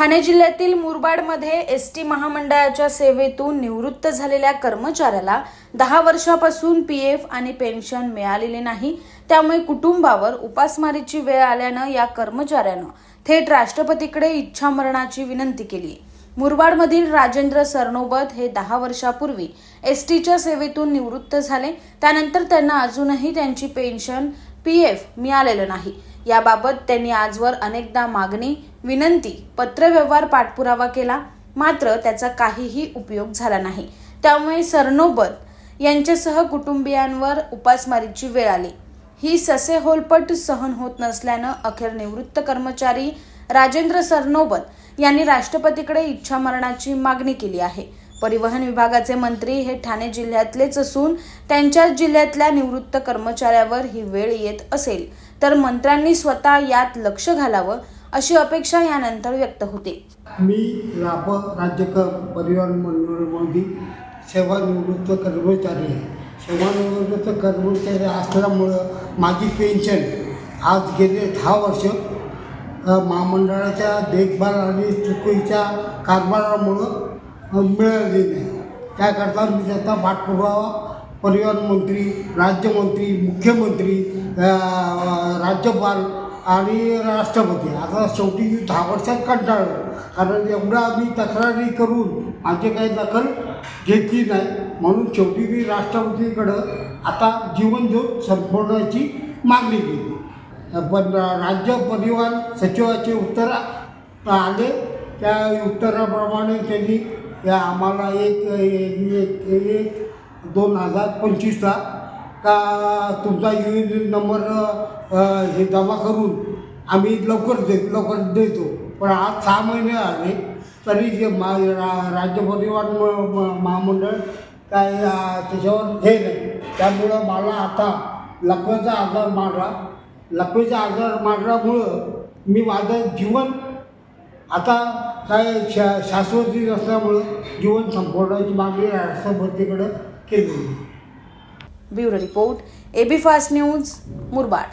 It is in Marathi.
ठाणे जिल्ह्यातील मुरबाडमध्ये एस टी महामंडळाच्या सेवेतून निवृत्त झालेल्या कर्मचाऱ्याला दहा वर्षापासून पी एफ आणि पेन्शन मिळालेले नाही. त्यामुळे कुटुंबावर उपासमारीची वेळ आल्यानं या कर्मचाऱ्यानं थेट राष्ट्रपतीकडे इच्छामरणाची विनंती केली. मुरबाडमधील राजेंद्र सरनोबत हे दहा वर्षापूर्वी एस टीच्या सेवेतून निवृत्त झाले. त्यानंतर त्यांना अजूनही त्यांची पेन्शन पी एफ मिळालेलं नाही. याबाबत त्यांनी आजवर अनेकदा मागणी विनंती पत्रव्यवहार पाठपुरावा केला. मात्र त्याचा काहीही उपयोग झाला नाही. त्यामुळे सरनोबत यांच्यासह कुटुंबियांवर उपासमारीची वेळ आली. ही ससे होलपट सहन होत नसल्यानं अखेर निवृत्त कर्मचारी राजेंद्र सरनोबत यांनी राष्ट्रपतीकडे इच्छामरणाची मागणी केली आहे. परिवहन विभागाचे मंत्री हे ठाणे जिल्ह्यातलेच असून त्यांच्याच जिल्ह्यातल्या निवृत्त कर्मचाऱ्यावर ही वेळ येत असेल. तर मंत्र्यांनी स्वतः यात लक्ष घालावं अशी अपेक्षा यानंतर व्यक्त होते. मी लाभ राज्य परिवहन परिवहन मंडळामध्ये सेवानिवृत्त कर्मचारी आहे. सेवानिवृत्त कर्मचारी असल्यामुळं माझी पेन्शन आज गेले दहा वर्ष महामंडळाच्या देखभाल आणि चुकीच्या कारभारामुळं मिळाली नाही. त्याकरता मी त्याचा पाठपुरावा परिवहन मंत्री राज्यमंत्री मुख्यमंत्री राज्यपाल आणि राष्ट्रपती. आता शेवटी मी दहा वर्षात कंटाळलो. कारण एवढं आम्ही तक्रारी करून माझी काही दखल घेतली नाही. म्हणून शेवटी मी राष्ट्रपतीकडं आता जीवनज्योत संपवण्याची मागणी केली. पण राज्य परिवहन सचिवाचे उत्तर आले. त्या उत्तराप्रमाणे त्यांनी या आम्हाला एक एक एक दोन हजार पंचवीसला का तुमचा यू एन नंबर हे जमा करून आम्ही लवकर देत लवकर देतो. पण आज सहा महिने आले तरी जे मा रा राज्य परिवहन म- महामंडळ काय त्याच्यावर हे नाही. त्यामुळं मला आता लकवेचा आजार मारला. लकवेचा आजार मारल्यामुळं मी माझं जीवन आता काय शा शाश्वती नसल्यामुळं जीवन संपवण्याची मागणी राष्ट्रपतीकडं केली bureau report AB fast news Murbad.